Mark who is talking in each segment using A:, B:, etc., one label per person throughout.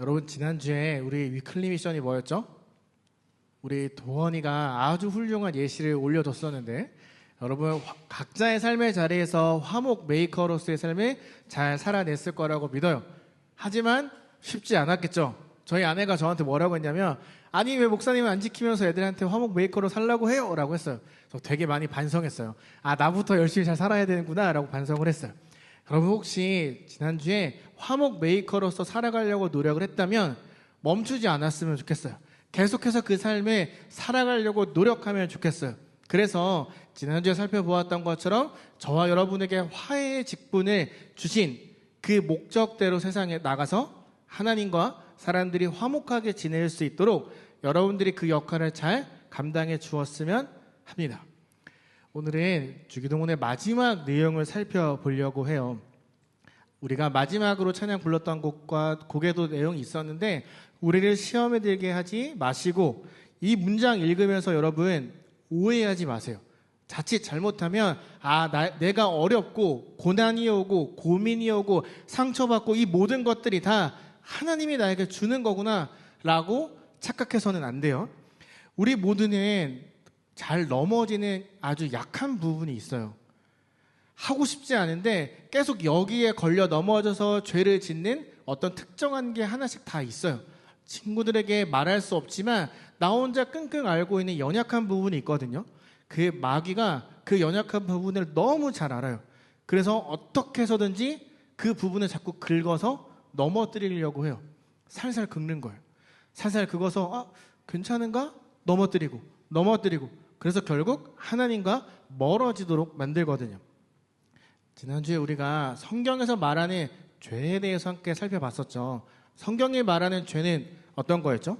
A: 여러분 지난주에 우리 위클리 미션이 뭐였죠? 우리 도원이가 아주 훌륭한 예시를 올려줬었는데 여러분 화- 각자의 삶의 자리에서 화목 메이커로서의 삶을 잘 살아냈을 거라고 믿어요. 하지만 쉽지 않았겠죠. 저희 아내가 저한테 뭐라고 했냐면 아니 왜 목사님은 안 지키면서 애들한테 화목 메이커로 살라고 해요? 라고 했어요. 저 되게 많이 반성했어요. 아 나부터 열심히 잘 살아야 되는구나 라고 반성을 했어요. 여러분 혹시 지난주에 화목 메이커로서 살아가려고 노력을 했다면 멈추지 않았으면 좋겠어요. 계속해서 그 삶에 살아가려고 노력하면 좋겠어요. 그래서 지난주에 살펴보았던 것처럼 저와 여러분에게 화해의 직분을 주신 그 목적대로 세상에 나가서 하나님과 사람들이 화목하게 지낼 수 있도록 여러분들이 그 역할을 잘 감당해 주었으면 합니다. 오늘은 주기도문의 마지막 내용을 살펴보려고 해요. 우리가 마지막으로 찬양 불렀던 곡과 곡에도 내용이 있었는데 우리를 시험에 들게 하지 마시고 이 문장 읽으면서 여러분 오해하지 마세요. 자칫 잘못하면 아 나, 내가 어렵고 고난이 오고 고민이 오고 상처받고 이 모든 것들이 다 하나님이 나에게 주는 거구나라고 착각해서는 안 돼요. 우리 모두는 잘 넘어지는 아주 약한 부분이 있어요. 하고 싶지 않은데 계속 여기에 걸려 넘어져서 죄를 짓는 어떤 특정한 게 하나씩 다 있어요. 친구들에게 말할 수 없지만 나 혼자 끙끙 앓고 있는 연약한 부분이 있거든요. 그 마귀가 그 연약한 부분을 너무 잘 알아요. 그래서 어떻게 해서든지 그 부분을 자꾸 긁어서 넘어뜨리려고 해요. 살살 긁는 거예요. 살살 긁어서 아, 괜찮은가? 넘어뜨리고 넘어뜨리고 그래서 결국 하나님과 멀어지도록 만들거든요. 지난주에 우리가 성경에서 말하는 죄에 대해서 함께 살펴봤었죠. 성경이 말하는 죄는 어떤 거였죠?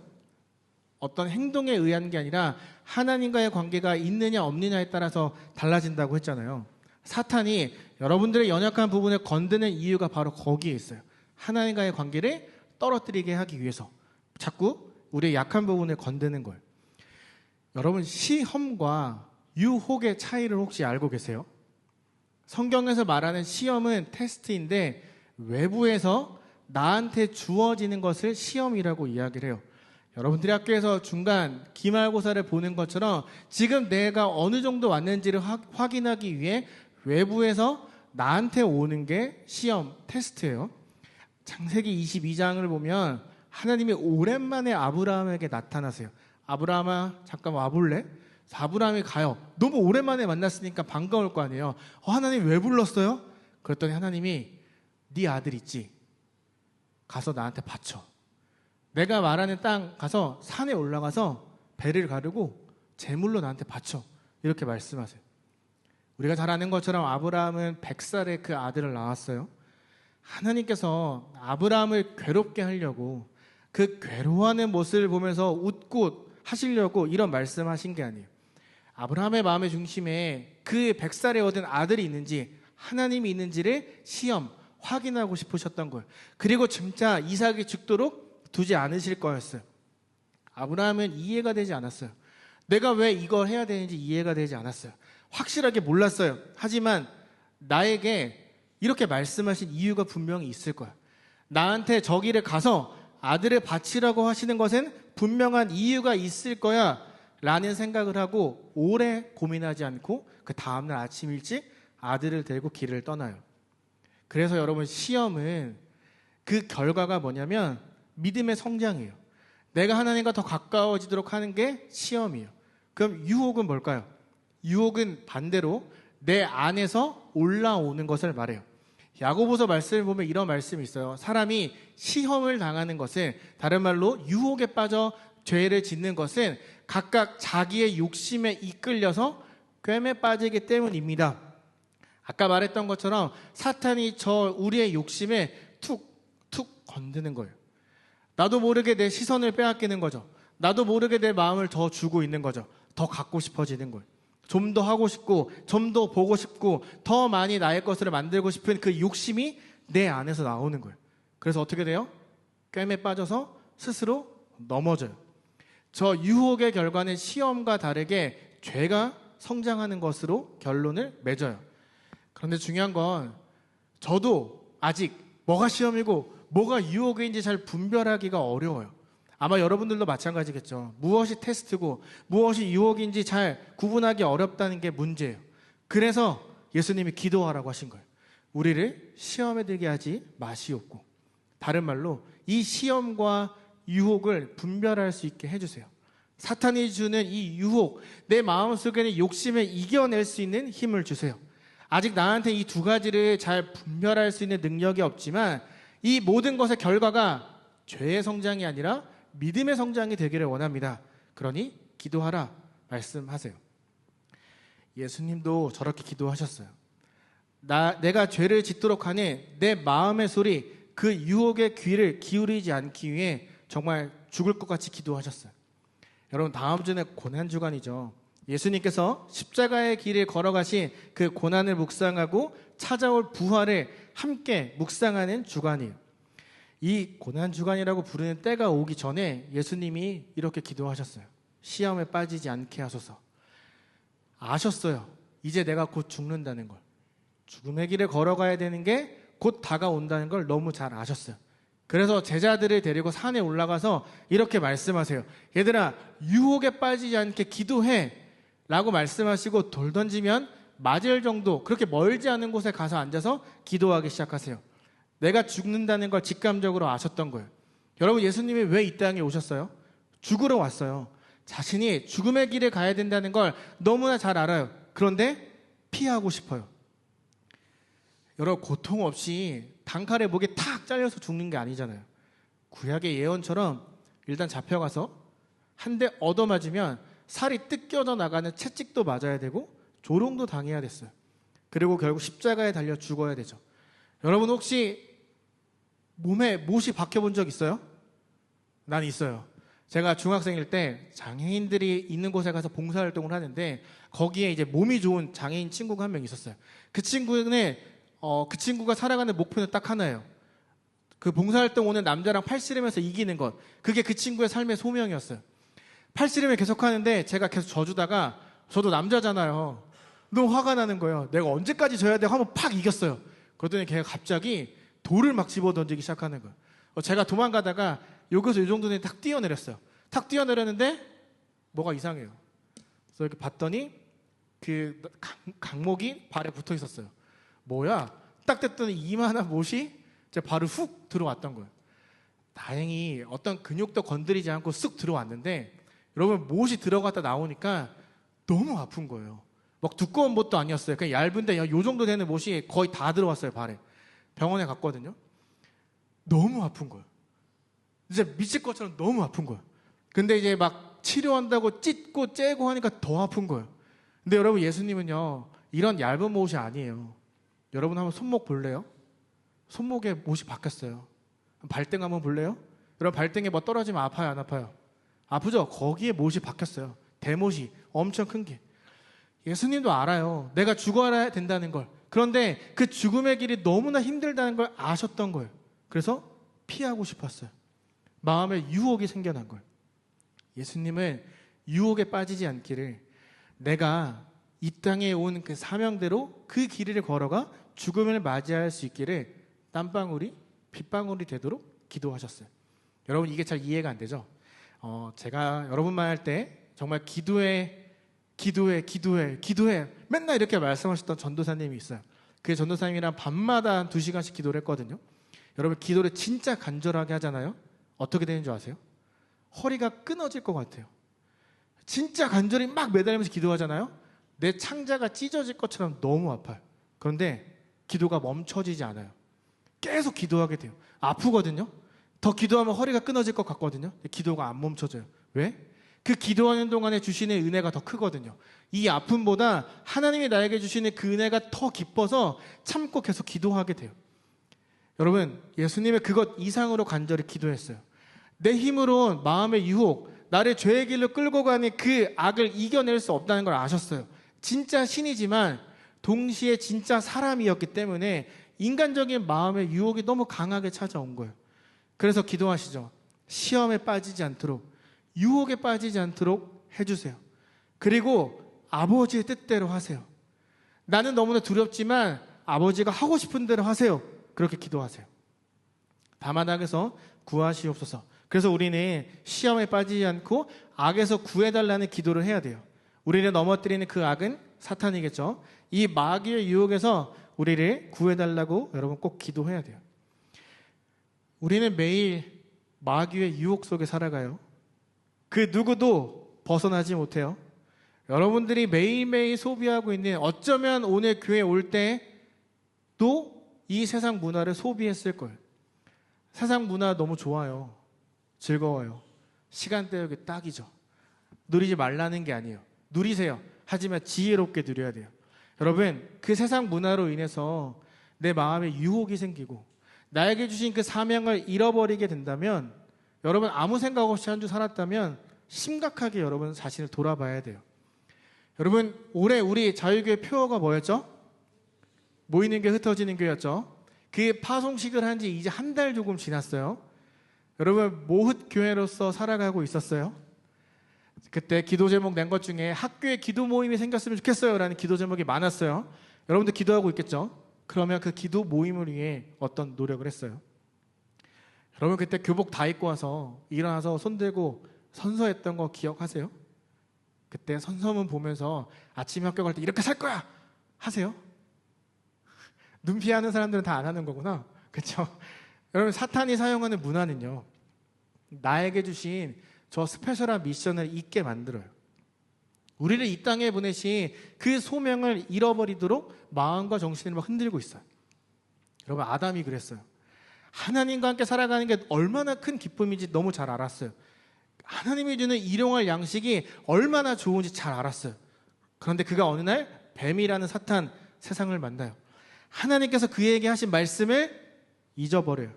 A: 어떤 행동에 의한 게 아니라 하나님과의 관계가 있느냐 없느냐에 따라서 달라진다고 했잖아요. 사탄이 여러분들의 연약한 부분을 건드는 이유가 바로 거기에 있어요. 하나님과의 관계를 떨어뜨리게 하기 위해서 자꾸 우리의 약한 부분을 건드는 거예요. 여러분 시험과 유혹의 차이를 혹시 알고 계세요? 성경에서 말하는 시험은 테스트인데 외부에서 나한테 주어지는 것을 시험이라고 이야기를 해요. 여러분들이 학교에서 중간 기말고사를 보는 것처럼 지금 내가 어느 정도 왔는지를 확- 확인하기 위해 외부에서 나한테 오는 게 시험, 테스트예요. 창세기 22장을 보면 하나님이 오랜만에 아브라함에게 나타나세요. 아브라함아 잠깐 와볼래? 아브라함이 가요. 너무 오랜만에 만났으니까 반가울 거 아니에요. 어, 하나님 왜 불렀어요? 그랬더니 하나님이 네 아들 있지? 가서 나한테 바쳐. 내가 말하는 땅 가서 산에 올라가서 배를 가르고 제물로 나한테 바쳐. 이렇게 말씀하세요. 우리가 잘 아는 것처럼 아브라함은 100살에 그 아들을 낳았어요. 하나님께서 아브라함을 괴롭게 하려고 그 괴로워하는 모습을 보면서 웃고 하시려고 이런 말씀하신 게 아니에요. 아브라함의 마음의 중심에 그 100살에 얻은 아들이 있는지 하나님이 있는지를 시험 확인하고 싶으셨던 거예요. 그리고 진짜 이삭이 죽도록 두지 않으실 거였어요. 아브라함은 이해가 되지 않았어요. 내가 왜 이걸 해야 되는지 이해가 되지 않았어요. 확실하게 몰랐어요. 하지만 나에게 이렇게 말씀하신 이유가 분명히 있을 거야. 나한테 저기를 가서 아들을 바치라고 하시는 것은 분명한 이유가 있을 거야. 라는 생각을 하고 오래 고민하지 않고 그 다음날 아침 일찍 아들을 데리고 길을 떠나요. 그래서 여러분 시험은 그 결과가 뭐냐면 믿음의 성장이에요. 내가 하나님과 더 가까워지도록 하는 게 시험이에요. 그럼 유혹은 뭘까요? 유혹은 반대로 내 안에서 올라오는 것을 말해요. 야고보서 말씀을 보면 이런 말씀이 있어요. 사람이 시험을 당하는 것은 다른 말로 유혹에 빠져 죄를 짓는 것은 각각 자기의 욕심에 이끌려서 꿰매 빠지기 때문입니다. 아까 말했던 것처럼 사탄이 저 우리의 욕심에 툭 툭 건드는 거예요. 나도 모르게 내 시선을 빼앗기는 거죠. 나도 모르게 내 마음을 더 주고 있는 거죠. 더 갖고 싶어지는 거예요. 좀 더 하고 싶고, 좀 더 보고 싶고, 더 많이 나의 것을 만들고 싶은 그 욕심이 내 안에서 나오는 거예요. 그래서 어떻게 돼요? 꿰매 빠져서 스스로 넘어져요. 저 유혹의 결과는 시험과 다르게 죄가 성장하는 것으로 결론을 맺어요. 그런데 중요한 건 저도 아직 뭐가 시험이고 뭐가 유혹인지 잘 분별하기가 어려워요. 아마 여러분들도 마찬가지겠죠. 무엇이 테스트고 무엇이 유혹인지 잘 구분하기 어렵다는 게 문제예요. 그래서 예수님이 기도하라고 하신 거예요. 우리를 시험에 들게 하지 마시옵고. 다른 말로 이 시험과 유혹을 분별할 수 있게 해주세요. 사탄이 주는 이 유혹, 내 마음속에 는 욕심을 이겨낼 수 있는 힘을 주세요. 아직 나한테 이 두 가지를 잘 분별할 수 있는 능력이 없지만 이 모든 것의 결과가 죄의 성장이 아니라 믿음의 성장이 되기를 원합니다. 그러니 기도하라 말씀하세요. 예수님도 저렇게 기도하셨어요. 나 내가 죄를 짓도록 하는 내 마음의 소리 그 유혹의 귀를 기울이지 않기 위해 정말 죽을 것 같이 기도하셨어요. 여러분 다음 주는 고난 주간이죠. 예수님께서 십자가의 길을 걸어가신 그 고난을 묵상하고 찾아올 부활을 함께 묵상하는 주간이에요. 이 고난 주간이라고 부르는 때가 오기 전에 예수님이 이렇게 기도하셨어요. 시험에 빠지지 않게 하소서. 아셨어요. 이제 내가 곧 죽는다는 걸. 죽음의 길을 걸어가야 되는 게 곧 다가온다는 걸 너무 잘 아셨어요. 그래서 제자들을 데리고 산에 올라가서 이렇게 말씀하세요. 얘들아, 유혹에 빠지지 않게 기도해. 라고 말씀하시고 돌 던지면 맞을 정도, 그렇게 멀지 않은 곳에 가서 앉아서 기도하기 시작하세요. 내가 죽는다는 걸 직감적으로 아셨던 거예요. 여러분, 예수님이 왜 이 땅에 오셨어요? 죽으러 왔어요. 자신이 죽음의 길에 가야 된다는 걸 너무나 잘 알아요. 그런데 피하고 싶어요. 여러분, 고통 없이 단칼에 목에 탁 잘려서 죽는 게 아니잖아요. 구약의 예언처럼 일단 잡혀가서 한 대 얻어맞으면 살이 뜯겨져 나가는 채찍도 맞아야 되고 조롱도 당해야 됐어요. 그리고 결국 십자가에 달려 죽어야 되죠. 여러분 혹시 몸에 못이 박혀본 적 있어요? 난 있어요. 제가 중학생일 때 장애인들이 있는 곳에 가서 봉사활동을 하는데 거기에 이제 몸이 좋은 장애인 친구가 한 명 있었어요. 그 친구는 어, 그 친구가 살아가는 목표는 딱 하나예요. 그 봉사활동 오는 남자랑 팔씨름해서 이기는 것. 그게 그 친구의 삶의 소명이었어요. 팔씨름을 계속 하는데 제가 계속 져주다가 저도 남자잖아요. 너무 화가 나는 거예요. 내가 언제까지 져야 돼? 하면 팍 이겼어요. 그러더니 걔가 갑자기 돌을 막 집어 던지기 시작하는 거예요. 어, 제가 도망가다가 여기서 이 정도 는 탁 뛰어내렸어요. 탁 뛰어내렸는데 뭐가 이상해요. 그래서 이렇게 봤더니 그 강, 강목이 발에 붙어 있었어요. 뭐야? 딱 됐더니 이만한 못이 제 발을 훅 들어왔던 거예요. 다행히 어떤 근육도 건드리지 않고 쑥 들어왔는데 여러분 못이 들어갔다 나오니까 너무 아픈 거예요. 막 두꺼운 못도 아니었어요. 그냥 얇은데 요 정도 되는 못이 거의 다 들어왔어요 발에. 병원에 갔거든요. 너무 아픈 거예요. 이제 미칠 것처럼 너무 아픈 거예요. 근데 이제 막 치료한다고 찢고 째고 하니까 더 아픈 거예요. 근데 여러분 예수님은요 이런 얇은 못이 아니에요. 여러분 한번 손목 볼래요? 손목에 못이 바뀌었어요. 발등 한번 볼래요? 여러분 발등에 뭐 떨어지면 아파요 안 아파요? 아프죠? 거기에 못이 박혔어요. 대못이 엄청 큰 게. 예수님도 알아요. 내가 죽어야 된다는 걸. 그런데 그 죽음의 길이 너무나 힘들다는 걸 아셨던 거예요. 그래서 피하고 싶었어요. 마음에 유혹이 생겨난 거예요. 예수님은 유혹에 빠지지 않기를 내가 이 땅에 온 그 사명대로 그 길을 걸어가 죽음을 맞이할 수 있기를 땀방울이 빗방울이 되도록 기도하셨어요. 여러분 이게 잘 이해가 안 되죠? 어, 제가 여러분만 할때 정말 기도해, 기도해, 기도해, 기도해 맨날 이렇게 말씀하셨던 전도사님이 있어요. 그 전도사님이랑 밤마다 한 두 시간씩 기도를 했거든요. 여러분 기도를 진짜 간절하게 하잖아요. 어떻게 되는 줄 아세요? 허리가 끊어질 것 같아요. 진짜 간절히 막 매달리면서 기도하잖아요. 내 창자가 찢어질 것처럼 너무 아파요. 그런데 기도가 멈춰지지 않아요. 계속 기도하게 돼요. 아프거든요. 더 기도하면 허리가 끊어질 것 같거든요. 기도가 안 멈춰져요. 왜? 그 기도하는 동안에 주시는 은혜가 더 크거든요. 이 아픔보다 하나님이 나에게 주시는 그 은혜가 더 기뻐서 참고 계속 기도하게 돼요. 여러분, 예수님의 그것 이상으로 간절히 기도했어요. 내 힘으로 마음의 유혹, 나를 죄의 길로 끌고 가는 그 악을 이겨낼 수 없다는 걸 아셨어요. 진짜 신이지만 동시에 진짜 사람이었기 때문에 인간적인 마음의 유혹이 너무 강하게 찾아온 거예요. 그래서 기도하시죠. 시험에 빠지지 않도록, 유혹에 빠지지 않도록 해주세요. 그리고 아버지의 뜻대로 하세요. 나는 너무나 두렵지만 아버지가 하고 싶은 대로 하세요. 그렇게 기도하세요. 다만 악에서 구하시옵소서. 그래서 우리는 시험에 빠지지 않고 악에서 구해달라는 기도를 해야 돼요. 우리를 넘어뜨리는 그 악은 사탄이겠죠. 이 마귀의 유혹에서 우리를 구해달라고 여러분 꼭 기도해야 돼요. 우리는 매일 마귀의 유혹 속에 살아가요. 그 누구도 벗어나지 못해요. 여러분들이 매일매일 소비하고 있는 어쩌면 오늘 교회 올 때도 이 세상 문화를 소비했을 거예요. 세상 문화 너무 좋아요. 즐거워요. 시간 때우기 딱이죠. 누리지 말라는 게 아니에요. 누리세요. 하지만 지혜롭게 누려야 돼요. 여러분, 그 세상 문화로 인해서 내 마음에 유혹이 생기고 나에게 주신 그 사명을 잃어버리게 된다면 여러분 아무 생각 없이 한 주 살았다면 심각하게 여러분 자신을 돌아봐야 돼요. 여러분 올해 우리 자유교회 표어가 뭐였죠? 모이는 게 흩어지는 교였죠. 그 파송식을 한 지 이제 한 달 조금 지났어요. 여러분 모흑 교회로서 살아가고 있었어요. 그때 기도 제목 낸 것 중에 학교에 기도 모임이 생겼으면 좋겠어요라는 기도 제목이 많았어요. 여러분들 기도하고 있겠죠? 그러면 그 기도 모임을 위해 어떤 노력을 했어요? 여러분 그때 교복 다 입고 와서 일어나서 손 들고 선서했던 거 기억하세요? 그때 선서문 보면서 아침 학교 갈 때 이렇게 살 거야 하세요? 눈 피하는 사람들은 다 안 하는 거구나. 그렇죠? 여러분 사탄이 사용하는 문화는요. 나에게 주신 저 스페셜한 미션을 잊게 만들어요. 우리를 이 땅에 보내신 그 소명을 잃어버리도록 마음과 정신을 막 흔들고 있어요. 여러분 아담이 그랬어요. 하나님과 함께 살아가는 게 얼마나 큰 기쁨인지 너무 잘 알았어요. 하나님이 주는 일용할 양식이 얼마나 좋은지 잘 알았어요. 그런데 그가 어느 날 뱀이라는 사탄 세상을 만나요. 하나님께서 그에게 하신 말씀을 잊어버려요.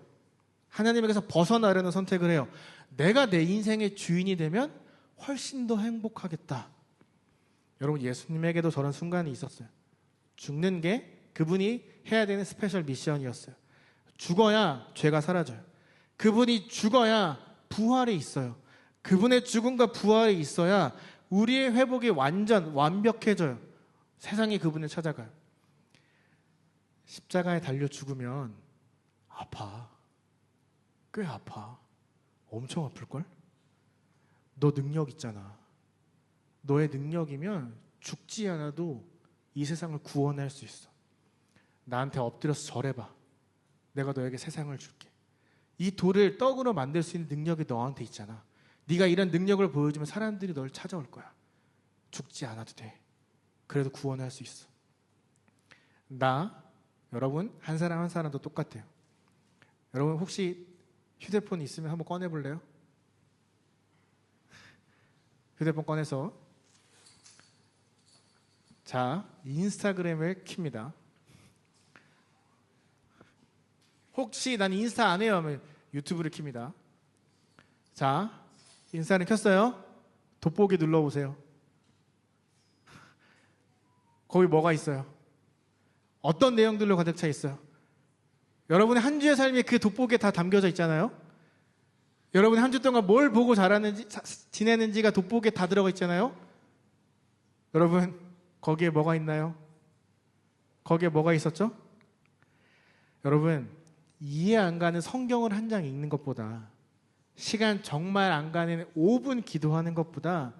A: 하나님에게서 벗어나려는 선택을 해요. 내가 내 인생의 주인이 되면 훨씬 더 행복하겠다. 여러분 예수님에게도 저런 순간이 있었어요. 죽는 게 그분이 해야 되는 스페셜 미션이었어요. 죽어야 죄가 사라져요. 그분이 죽어야 부활이 있어요. 그분의 죽음과 부활이 있어야 우리의 회복이 완전 완벽해져요. 세상이 그분을 찾아가요. 십자가에 달려 죽으면 아파. 꽤 아파. 엄청 아플걸? 너 능력 있잖아. 너의 능력이면 죽지 않아도 이 세상을 구원할 수 있어. 나한테 엎드려서 절해봐. 내가 너에게 세상을 줄게. 이 돌을 떡으로 만들 수 있는 능력이 너한테 있잖아. 네가 이런 능력을 보여주면 사람들이 널 찾아올 거야. 죽지 않아도 돼. 그래도 구원할 수 있어. 나 여러분 한 사람 한 사람도 똑같아요. 여러분 혹시 휴대폰 있으면 한번 꺼내 볼래요? 휴대폰 꺼내서 자 인스타그램을 킵니다. 혹시 난 인스타 안 해요 하면 유튜브를 킵니다. 자 인스타는 켰어요. 돋보기 눌러보세요. 거기 뭐가 있어요? 어떤 내용들로 가득 차 있어요? 여러분의 한 주의 삶이 그 돋보기에 다 담겨져 있잖아요. 여러분이 한 주 동안 뭘 보고 자랐는지 사- 지내는지가 돋보기에 다 들어가 있잖아요. 여러분 거기에 뭐가 있나요? 거기에 뭐가 있었죠? 여러분 이해 안 가는 성경을 한 장 읽는 것보다 시간 정말 안 가는 5분 기도하는 것보다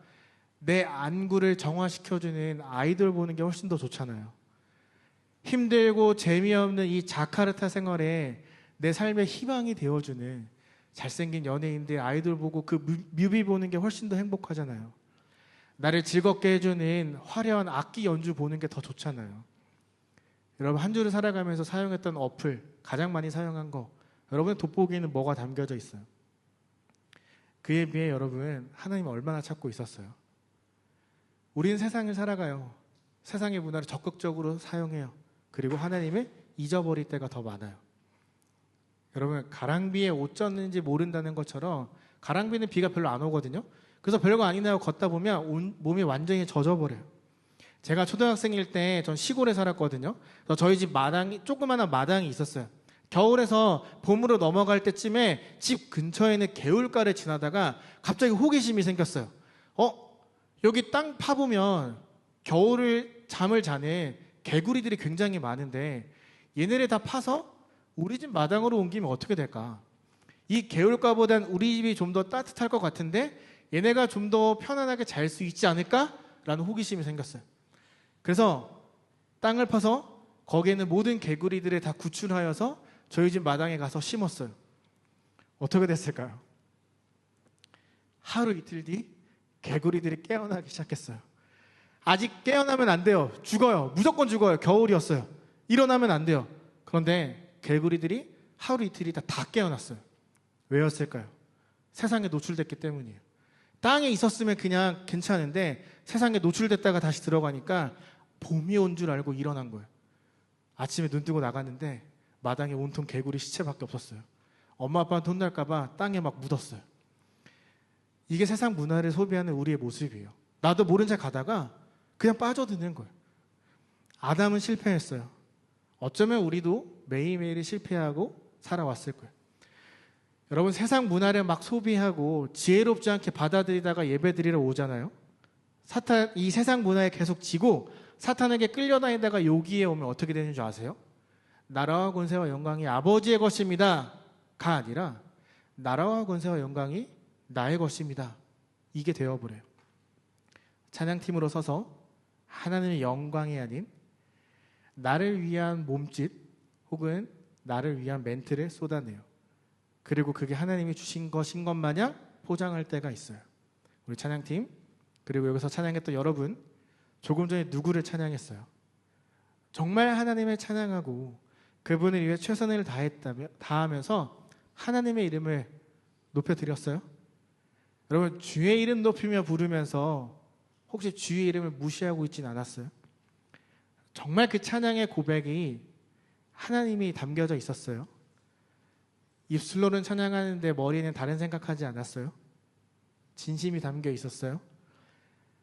A: 내 안구를 정화시켜주는 아이돌 보는 게 훨씬 더 좋잖아요. 힘들고 재미없는 이 자카르타 생활에 내 삶의 희망이 되어주는 잘생긴 연예인들 아이돌 보고 그 뮤- 뮤비 보는 게 훨씬 더 행복하잖아요. 나를 즐겁게 해주는 화려한 악기 연주 보는 게 더 좋잖아요. 여러분 한 주를 살아가면서 사용했던 어플 가장 많이 사용한 거 여러분 돋보기에는 뭐가 담겨져 있어요? 그에 비해 여러분 하나님 얼마나 찾고 있었어요? 우리는 세상을 살아가요. 세상의 문화를 적극적으로 사용해요. 그리고 하나님을 잊어버릴 때가 더 많아요. 여러분 가랑비에 옷 젖는지 모른다는 것처럼 가랑비는 비가 별로 안 오거든요. 그래서 별거 아니나요 걷다 보면 온- 몸이 완전히 젖어버려요. 제가 초등학생일 때 전 시골에 살았거든요. 그래서 저희 집 마당이 조그마한 마당이 있었어요. 겨울에서 봄으로 넘어갈 때쯤에 집 근처에 있는 개울가를 지나다가 갑자기 호기심이 생겼어요. 어? 여기 땅 파보면 겨울을 잠을 자는 개구리들이 굉장히 많은데 얘네를 다 파서 우리 집 마당으로 옮기면 어떻게 될까? 이 개울가보단 우리 집이 좀 더 따뜻할 것 같은데 얘네가 좀 더 편안하게 잘 수 있지 않을까 라는 호기심이 생겼어요. 그래서 땅을 파서 거기에 있는 모든 개구리들을 다 구출하여서 저희 집 마당에 가서 심었어요. 어떻게 됐을까요? 하루 이틀 뒤 개구리들이 깨어나기 시작했어요. 아직 깨어나면 안 돼요. 죽어요. 무조건 죽어요. 겨울이었어요. 일어나면 안 돼요. 그런데 개구리들이 하루 이틀이 다, 다 깨어났어요. 왜였을까요? 세상에 노출됐기 때문이에요. 땅에 있었으면 그냥 괜찮은데 세상에 노출됐다가 다시 들어가니까 봄이 온 줄 알고 일어난 거예요. 아침에 눈 뜨고 나갔는데 마당에 온통 개구리 시체밖에 없었어요. 엄마 아빠한테 혼날까봐 땅에 막 묻었어요. 이게 세상 문화를 소비하는 우리의 모습이에요. 나도 모른 채 가다가 그냥 빠져드는 거예요. 아담은 실패했어요. 어쩌면 우리도 매일매일 실패하고 살아왔을 거예요. 여러분 세상 문화를 막 소비하고 지혜롭지 않게 받아들이다가 예배드리러 오잖아요. 사탄 이 세상 문화에 계속 지고 사탄에게 끌려다니다가 여기에 오면 어떻게 되는 줄 아세요? 나라와 권세와 영광이 아버지의 것입니다 가 아니라 나라와 권세와 영광이 나의 것입니다. 이게 되어버려요. 찬양팀으로 서서 하나님의 영광이 아닌 나를 위한 몸짓 혹은 나를 위한 멘트를 쏟아내요. 그리고 그게 하나님이 주신 것인 것 마냥 포장할 때가 있어요. 우리 찬양팀 그리고 여기서 찬양했던 여러분 조금 전에 누구를 찬양했어요? 정말 하나님을 찬양하고 그분을 위해 최선을 다했다며 다하면서 하나님의 이름을 높여 드렸어요? 여러분 주의 이름 높이며 부르면서 혹시 주의 이름을 무시하고 있진 않았어요? 정말 그 찬양의 고백이 하나님이 담겨져 있었어요. 입술로는 찬양하는데 머리는 다른 생각하지 않았어요. 진심이 담겨 있었어요.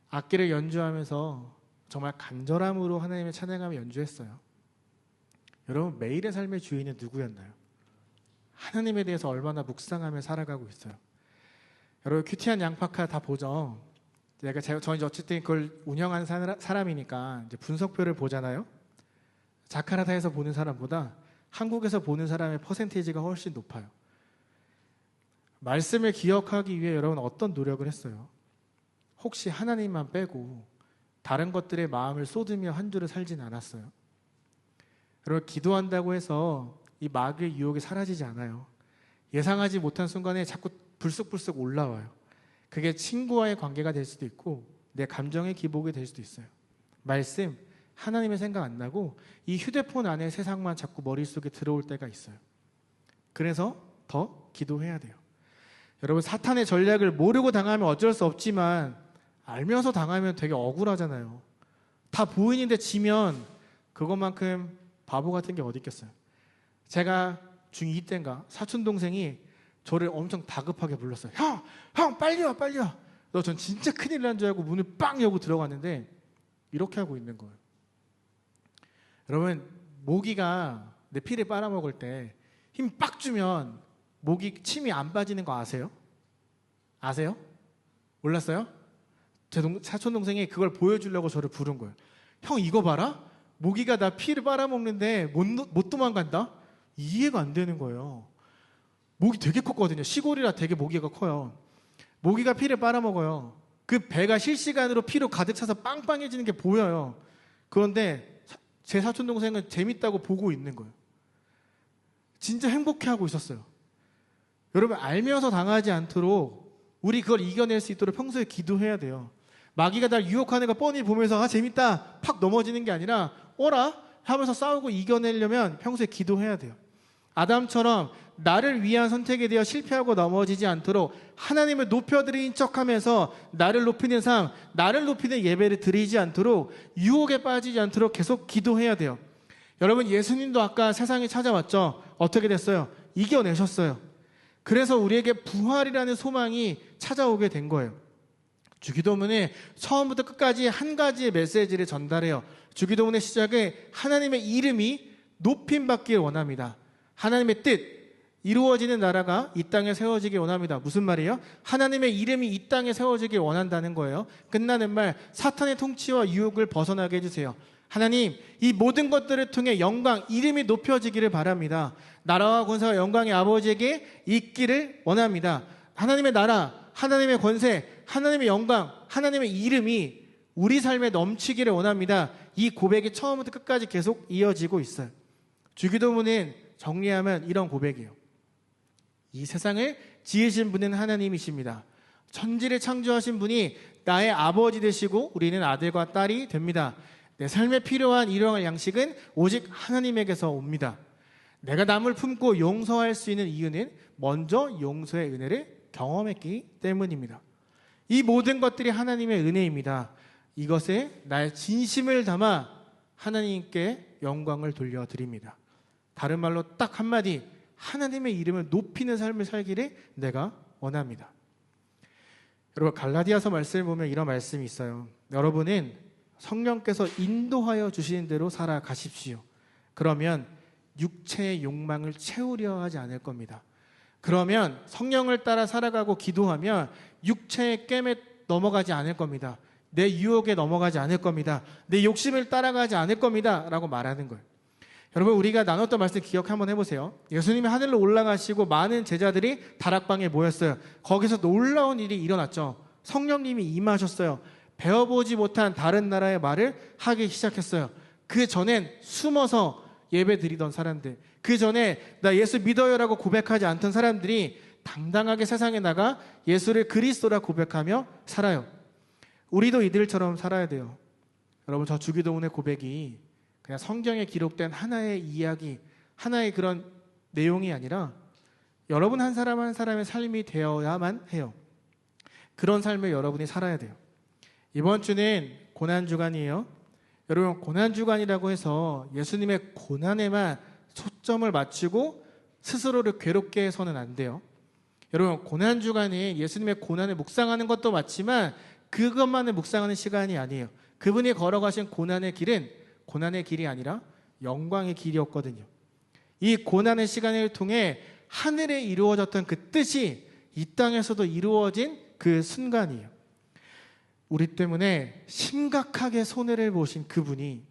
A: 악기를 연주하면서 정말 간절함으로 하나님의 찬양하며 연주했어요. 여러분 매일의 삶의 주인은 누구였나요? 하나님에 대해서 얼마나 묵상하며 살아가고 있어요. 여러분 큐티한 양파카 다 보죠. 제가 저는 어쨌든 그걸 운영한 사람이니까 이제 분석표를 보잖아요. 자카르타에서 보는 사람보다 한국에서 보는 사람의 퍼센테이지가 훨씬 높아요. 말씀을 기억하기 위해 여러분 어떤 노력을 했어요? 혹시 하나님만 빼고 다른 것들의 마음을 쏟으며 한 주를 살진 않았어요. 여러분 기도한다고 해서 이 마귀의 유혹이 사라지지 않아요. 예상하지 못한 순간에 자꾸 불쑥불쑥 올라와요. 그게 친구와의 관계가 될 수도 있고 내 감정의 기복이 될 수도 있어요. 말씀 하나님의 생각 안 나고 이 휴대폰 안에 세상만 자꾸 머릿속에 들어올 때가 있어요. 그래서 더 기도해야 돼요. 여러분 사탄의 전략을 모르고 당하면 어쩔 수 없지만 알면서 당하면 되게 억울하잖아요. 다 보이는데 지면 그것만큼 바보 같은 게 어디 있겠어요. 제가 중2 때인가 사촌 동생이 저를 엄청 다급하게 불렀어요. 형, 형 빨리 와, 빨리 와. 너 전 진짜 큰일 난 줄 알고 문을 빵 열고 들어갔는데 이렇게 하고 있는 거예요. 여러분 모기가 내 피를 빨아먹을 때 힘 빡 주면 모기 침이 안 빠지는 거 아세요? 아세요? 몰랐어요? 제 동, 사촌 동생이 그걸 보여주려고 저를 부른 거예요. 형 이거 봐라. 모기가 나 피를 빨아먹는데 못, 못 도망간다. 이해가 안 되는 거예요. 모기 되게 컸거든요. 시골이라 되게 모기가 커요. 모기가 피를 빨아먹어요. 그 배가 실시간으로 피로 가득 차서 빵빵해지는 게 보여요. 그런데 제 사촌 동생은 재밌다고 보고 있는 거예요. 진짜 행복해하고 있었어요. 여러분 알면서 당하지 않도록 우리 그걸 이겨낼 수 있도록 평소에 기도해야 돼요. 마귀가 날 유혹하는 거 뻔히 보면서 아 재밌다 팍 넘어지는 게 아니라 어라 하면서 싸우고 이겨내려면 평소에 기도해야 돼요. 아담처럼 나를 위한 선택에 대해 실패하고 넘어지지 않도록 하나님을 높여드린 척하면서 나를 높이는 삶, 나를 높이는 예배를 드리지 않도록 유혹에 빠지지 않도록 계속 기도해야 돼요. 여러분 예수님도 아까 세상에 찾아왔죠. 어떻게 됐어요? 이겨내셨어요. 그래서 우리에게 부활이라는 소망이 찾아오게 된 거예요. 주기도문에 처음부터 끝까지 한 가지의 메시지를 전달해요. 주기도문의 시작에 하나님의 이름이 높임 받길 원합니다. 하나님의 뜻, 이루어지는 나라가 이 땅에 세워지기 원합니다. 무슨 말이에요? 하나님의 이름이 이 땅에 세워지기 원한다는 거예요. 끝나는 말, 사탄의 통치와 유혹을 벗어나게 해주세요. 하나님, 이 모든 것들을 통해 영광, 이름이 높여지기를 바랍니다. 나라와 권세와 영광의 아버지에게 있기를 원합니다. 하나님의 나라, 하나님의 권세, 하나님의 영광, 하나님의 이름이 우리 삶에 넘치기를 원합니다. 이 고백이 처음부터 끝까지 계속 이어지고 있어요. 주기도문은 정리하면 이런 고백이에요. 이 세상을 지으신 분은 하나님이십니다. 천지를 창조하신 분이 나의 아버지 되시고 우리는 아들과 딸이 됩니다. 내 삶에 필요한 일용할 양식은 오직 하나님에게서 옵니다. 내가 남을 품고 용서할 수 있는 이유는 먼저 용서의 은혜를 경험했기 때문입니다. 이 모든 것들이 하나님의 은혜입니다. 이것에 나의 진심을 담아 하나님께 영광을 돌려드립니다. 다른 말로 딱 한마디 하나님의 이름을 높이는 삶을 살기를 내가 원합니다. 여러분 갈라디아서 말씀을 보면 이런 말씀이 있어요. 여러분은 성령께서 인도하여 주시는 대로 살아가십시오. 그러면 육체의 욕망을 채우려 하지 않을 겁니다. 그러면 성령을 따라 살아가고 기도하면 육체의 깸에 넘어가지 않을 겁니다. 내 유혹에 넘어가지 않을 겁니다. 내 욕심을 따라가지 않을 겁니다. 라고 말하는 거예요. 여러분 우리가 나눴던 말씀 기억 한번 해보세요. 예수님이 하늘로 올라가시고 많은 제자들이 다락방에 모였어요. 거기서 놀라운 일이 일어났죠. 성령님이 임하셨어요. 배워보지 못한 다른 나라의 말을 하기 시작했어요. 그 전엔 숨어서 예배 드리던 사람들, 그 전에 나 예수 믿어요라고 고백하지 않던 사람들이 당당하게 세상에 나가 예수를 그리스도라 고백하며 살아요. 우리도 이들처럼 살아야 돼요. 여러분 저 주기도문의 고백이 그냥 성경에 기록된 하나의 이야기, 하나의 그런 내용이 아니라 여러분 한 사람 한 사람의 삶이 되어야만 해요. 그런 삶을 여러분이 살아야 돼요. 이번 주는 고난 주간이에요. 여러분 고난 주간이라고 해서 예수님의 고난에만 초점을 맞추고 스스로를 괴롭게 해서는 안 돼요. 여러분 고난 주간에 예수님의 고난을 묵상하는 것도 맞지만 그것만을 묵상하는 시간이 아니에요. 그분이 걸어가신 고난의 길은 고난의 길이 아니라 영광의 길이었거든요. 이 고난의 시간을 통해 하늘에 이루어졌던 그 뜻이 이 땅에서도 이루어진 그 순간이에요. 우리 때문에 심각하게 손해를 보신 그분이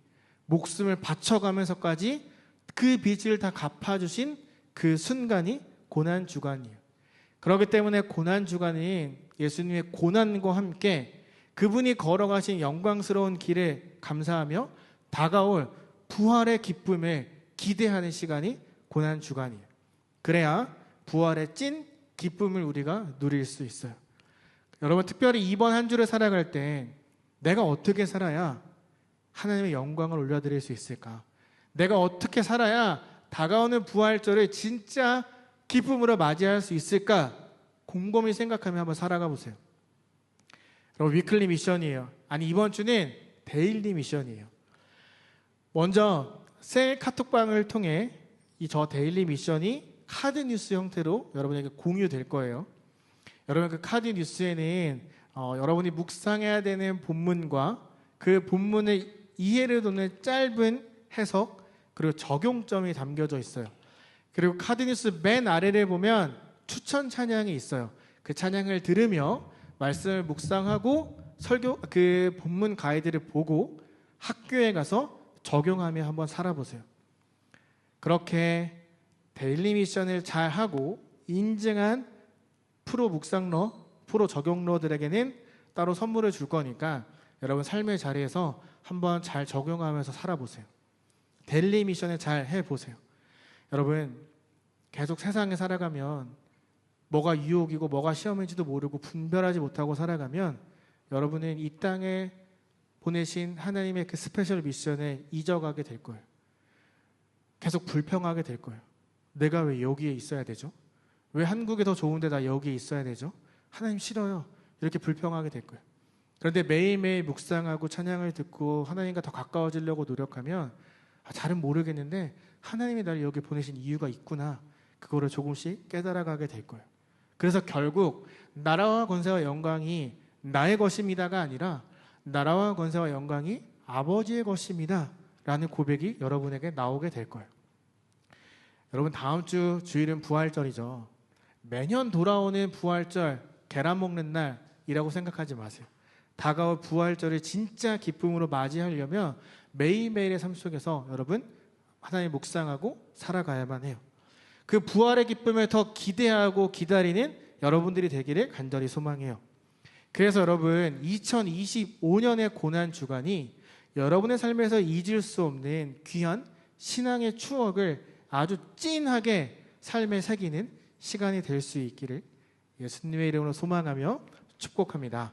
A: 목숨을 바쳐가면서까지 그 빚을 다 갚아주신 그 순간이 고난 주간이에요. 그렇기 때문에 고난 주간인 예수님의 고난과 함께 그분이 걸어가신 영광스러운 길에 감사하며 다가올 부활의 기쁨에 기대하는 시간이 고난 주간이에요. 그래야 부활의 찐 기쁨을 우리가 누릴 수 있어요. 여러분 특별히 이번 한 주를 살아갈 때 내가 어떻게 살아야 하나님의 영광을 올려드릴 수 있을까? 내가 어떻게 살아야 다가오는 부활절을 진짜 기쁨으로 맞이할 수 있을까? 곰곰이 생각하며 한번 살아가 보세요. 여러분 위클리 미션이에요. 아니 이번 주는 데일리 미션이에요. 먼저 셀 카톡방을 통해 이 저 데일리 미션이 카드 뉴스 형태로 여러분에게 공유될 거예요. 여러분 그 카드 뉴스에는 어, 여러분이 묵상해야 되는 본문과 그 본문의 이해를 돕는 짧은 해석 그리고 적용점이 담겨져 있어요. 그리고 카드 뉴스 맨 아래를 보면 추천 찬양이 있어요. 그 찬양을 들으며 말씀을 묵상하고 설교 그 본문 가이드를 보고 학교에 가서 적용하며 한번 살아보세요. 그렇게 데일리 미션을 잘 하고 인증한 프로 묵상러, 프로 적용러들에게는 따로 선물을 줄 거니까 여러분 삶의 자리에서 한번 잘 적용하면서 살아보세요. 데일리 미션을 잘 해보세요. 여러분 계속 세상에 살아가면 뭐가 유혹이고 뭐가 시험인지도 모르고 분별하지 못하고 살아가면 여러분은 이 땅에 보내신 하나님의 그 스페셜 미션에 잊어가게 될 거예요. 계속 불평하게 될 거예요. 내가 왜 여기에 있어야 되죠? 왜 한국에 더 좋은데 나 여기에 있어야 되죠? 하나님 싫어요. 이렇게 불평하게 될 거예요. 그런데 매일매일 묵상하고 찬양을 듣고 하나님과 더 가까워지려고 노력하면 아, 잘은 모르겠는데 하나님이 나를 여기 보내신 이유가 있구나. 그거를 조금씩 깨달아가게 될 거예요. 그래서 결국 나라와 권세와 영광이 나의 것입니다가 아니라 나라와 권세와 영광이 아버지의 것입니다. 라는 고백이 여러분에게 나오게 될 거예요. 여러분 다음 주 주일은 부활절이죠. 매년 돌아오는 부활절 계란 먹는 날이라고 생각하지 마세요. 다가올 부활절을 진짜 기쁨으로 맞이하려면 매일매일의 삶 속에서 여러분 하나님 묵상하고 살아가야만 해요. 그 부활의 기쁨을 더 기대하고 기다리는 여러분들이 되기를 간절히 소망해요. 그래서 여러분 2025년의 고난 주간이 여러분의 삶에서 잊을 수 없는 귀한 신앙의 추억을 아주 찐하게 삶에 새기는 시간이 될 수 있기를 예수님의 이름으로 소망하며 축복합니다.